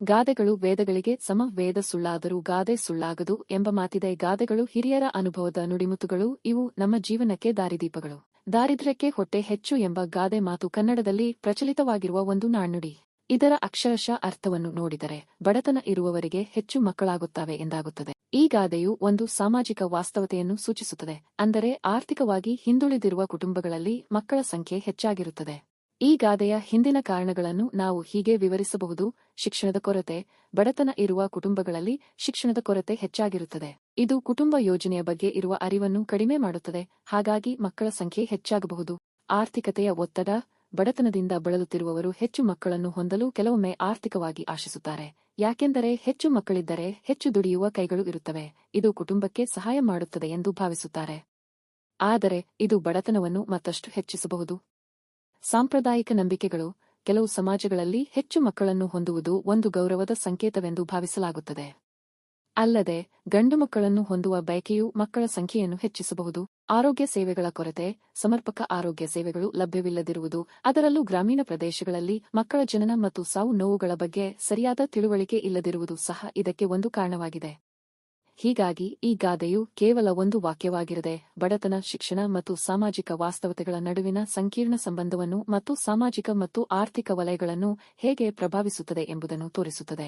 ಗಾದೆಗಳು ವೇದಗಳಿಗೆ ಸಮ ವೇದ ಸುಳ್ಳಾದರೂ ಗಾದೆ ಸುಳ್ಳಾಗದು ಎಂಬ ಮಾತಿದೆ. ಗಾದೆಗಳು ಹಿರಿಯರ ಅನುಭವದ ನುಡಿಮುತುಗಳು ಇವು ನಮ್ಮ ಜೀವನಕ್ಕೆ ದಾರಿದೀಪಗಳು. ದಾರಿದ್ರ್ಯಕ್ಕೆ ಹೊಟ್ಟೆ ಹೆಚ್ಚು ಎಂಬ ಗಾದೆ ಮಾತು ಕನ್ನಡದಲ್ಲಿ ಪ್ರಚಲಿತವಾಗಿರುವ ಒಂದು ನಾಣ್ಣುಡಿ. ಇದರ ಅಕ್ಷರಶಃ ಅರ್ಥವನ್ನು ನೋಡಿದರೆ ಬಡತನ ಇರುವವರಿಗೆ ಹೆಚ್ಚು ಮಕ್ಕಳಾಗುತ್ತವೆ ಎಂದಾಗುತ್ತದೆ. ಈ ಗಾದೆಯು ಒಂದು ಸಾಮಾಜಿಕ ವಾಸ್ತವತೆಯನ್ನು ಸೂಚಿಸುತ್ತದೆ, ಅಂದರೆ ಆರ್ಥಿಕವಾಗಿ ಹಿಂದುಳಿದಿರುವ ಕುಟುಂಬಗಳಲ್ಲಿ ಮಕ್ಕಳ ಸಂಖ್ಯೆ ಹೆಚ್ಚಾಗಿರುತ್ತದೆ. ಈ ಗಾದೆಯ ಹಿಂದಿನ ಕಾರಣಗಳನ್ನು ನಾವು ಹೀಗೆ ವಿವರಿಸಬಹುದು, ಶಿಕ್ಷಣದ ಕೊರತೆ, ಬಡತನ ಇರುವ ಕುಟುಂಬಗಳಲ್ಲಿ ಶಿಕ್ಷಣದ ಕೊರತೆ ಹೆಚ್ಚಾಗಿರುತ್ತದೆ. ಇದು ಕುಟುಂಬ ಯೋಜನೆಯ ಬಗ್ಗೆ ಇರುವ ಅರಿವನ್ನು ಕಡಿಮೆ ಮಾಡುತ್ತದೆ, ಹಾಗಾಗಿ ಮಕ್ಕಳ ಸಂಖ್ಯೆ ಹೆಚ್ಚಾಗಬಹುದು. ಆರ್ಥಿಕತೆಯ ಒತ್ತಡ, ಬಡತನದಿಂದ ಬಳಲುತ್ತಿರುವವರು ಹೆಚ್ಚು ಮಕ್ಕಳನ್ನು ಹೊಂದಲು ಕೆಲವೊಮ್ಮೆ ಆರ್ಥಿಕವಾಗಿ ಆಶಿಸುತ್ತಾರೆ, ಯಾಕೆಂದರೆ ಹೆಚ್ಚು ಮಕ್ಕಳಿದ್ದರೆ ಹೆಚ್ಚು ದುಡಿಯುವ ಕೈಗಳು ಇರುತ್ತವೆ, ಇದು ಕುಟುಂಬಕ್ಕೆ ಸಹಾಯ ಮಾಡುತ್ತದೆ ಎಂದು ಭಾವಿಸುತ್ತಾರೆ. ಆದರೆ ಇದು ಬಡತನವನ್ನು ಮತ್ತಷ್ಟು ಹೆಚ್ಚಿಸಬಹುದು. ಸಾಂಪ್ರದಾಯಿಕ ನಂಬಿಕೆಗಳು ಕೆಲವು ಸಮಾಜಗಳಲ್ಲಿ ಹೆಚ್ಚು ಮಕ್ಕಳನ್ನು ಹೊಂದುವುದು ಒಂದು ಗೌರವದ ಸಂಕೇತವೆಂದು ಭಾವಿಸಲಾಗುತ್ತದೆ. ಅಲ್ಲದೆ, ಗಂಡು ಮಕ್ಕಳನ್ನು ಹೊಂದುವ ಬಯಕೆಯು ಮಕ್ಕಳ ಸಂಖ್ಯೆಯನ್ನು ಹೆಚ್ಚಿಸಬಹುದು. ಆರೋಗ್ಯ ಸೇವೆಗಳ ಕೊರತೆ, ಸಮರ್ಪಕ ಆರೋಗ್ಯ ಸೇವೆಗಳು ಲಭ್ಯವಿಲ್ಲದಿರುವುದು, ಅದರಲ್ಲೂ ಗ್ರಾಮೀಣ ಪ್ರದೇಶಗಳಲ್ಲಿ ಮಕ್ಕಳ ಜನನ ಮತ್ತು ಸಾವು ನೋವುಗಳ ಬಗ್ಗೆ ಸರಿಯಾದ ತಿಳುವಳಿಕೆ ಇಲ್ಲದಿರುವುದು ಸಹ ಇದಕ್ಕೆ ಒಂದು ಕಾರಣವಾಗಿದೆ. ಹೀಗಾಗಿ ಈ ಗಾದೆಯು ಕೇವಲ ಒಂದು ವಾಕ್ಯವಾಗಿರದೆ, ಬಡತನ, ಶಿಕ್ಷಣ ಮತ್ತು ಸಾಮಾಜಿಕ ವಾಸ್ತವತೆಗಳ ನಡುವಿನ ಸಂಕೀರ್ಣ ಸಂಬಂಧವನ್ನು ಮತ್ತು ಸಾಮಾಜಿಕ ಮತ್ತು ಆರ್ಥಿಕ ವಲಯಗಳನ್ನು ಹೇಗೆ ಪ್ರಭಾವಿಸುತ್ತದೆ ಎಂಬುದನ್ನು ತೋರಿಸುತ್ತದೆ.